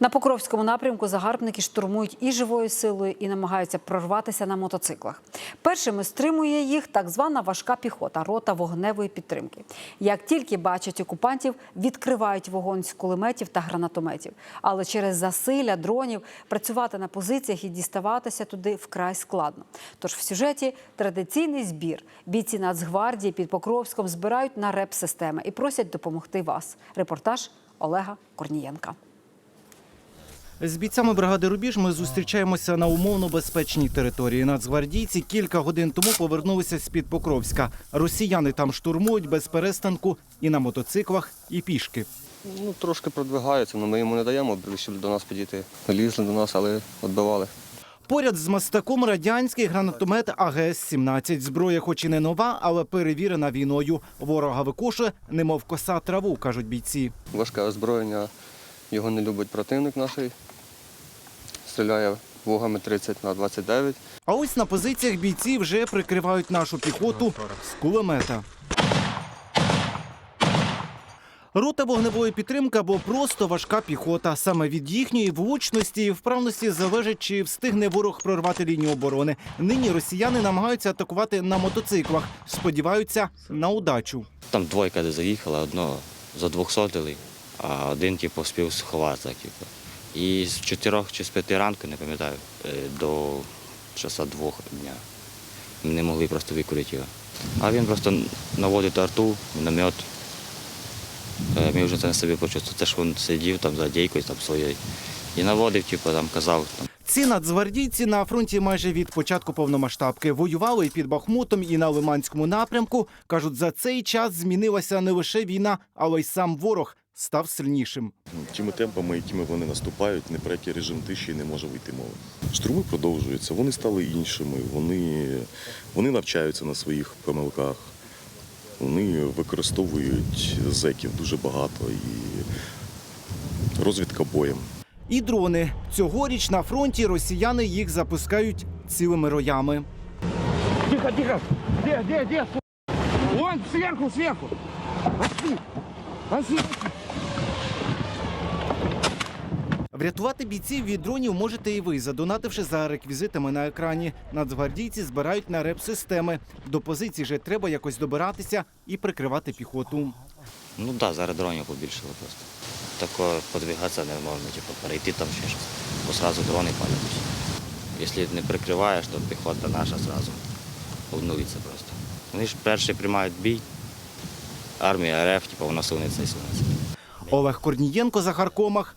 На Покровському напрямку загарбники штурмують і живою силою, і намагаються прорватися на мотоциклах. Першими стримує їх так звана важка піхота, рота вогневої підтримки. Як тільки бачать окупантів, відкривають вогонь з кулеметів та гранатометів. Але через засилля дронів працювати на позиціях і діставатися туди вкрай складно. Тож в сюжеті традиційний збір. Бійці Нацгвардії під Покровськом збирають на реп-системи і просять допомогти вас. Репортаж Олега Корнієнка. З бійцями бригади Рубіж ми зустрічаємося на умовно безпечній території. Нацгвардійці кілька годин тому повернулися з під Покровська. Росіяни там штурмують без перестанку і на мотоциклах, і пішки. Ну, трошки продвигаються, але ми йому не даємо, вирішили до нас підійти. Лізли до нас, але відбивали. Поряд з мастаком радянський гранатомет АГС-17. Зброя, хоч і не нова, але перевірена війною. Ворога викошує, немов коса траву, кажуть бійці. Важке озброєння, його не любить противник наш. Стріляє вугами 30 на 29. А ось на позиціях бійці вже прикривають нашу піхоту з кулемета. Рота вогневої підтримки або просто важка піхота. Саме від їхньої влучності і вправності залежить, чи встигне ворог прорвати лінію оборони. Нині росіяни намагаються атакувати на мотоциклах. Сподіваються на удачу. Там двойка де заїхала, одного за задвохсотили, а один типу, спів сховатися. Типу. І з чотирьох чи з п'яти ранку, не пам'ятаю, е, до часа двох дня. Ми не могли просто викурити його. А він просто наводить арту, міномет. Е, Ми вже це на собі почувствували. Це ж він сидів там за дійкою там своєю і наводив, типу, там казав. Там, Ці нацгвардійці на фронті майже від початку повномасштабки воювали і під Бахмутом, і на Лиманському напрямку. кажуть, за цей час змінилася не лише війна, але й сам ворог став сильнішим. Тими темпами, якими вони наступають, не про який режим тиші не може вийти мова. Штурми продовжуються, вони стали іншими, вони, вони навчаються на своїх помилках, вони використовують зеків дуже багато і розвідка боєм. І дрони цьогоріч на фронті росіяни їх запускають цілими роями. Тихо, тихо. Где, где, где? Вон, сверху, сверху. Пошли. Пошли. Врятувати бійців від дронів можете і ви, задонативши за реквізитами на екрані. Нацгвардійці збирають на реп-системи. До позицій же треба якось добиратися і прикривати піхоту. ну так, да, зараз дронів побільшало просто. Тако подвигатися не можна, типу, перейти там ще щось. Бо одразу дрони палять. Якщо не прикриваєш, то піхота наша одразу обнулиться просто. Вони ж перші приймають бій. Армія РФ, типу, вона сунеться і сунеться. Олег Корнієнко, Захар Комах,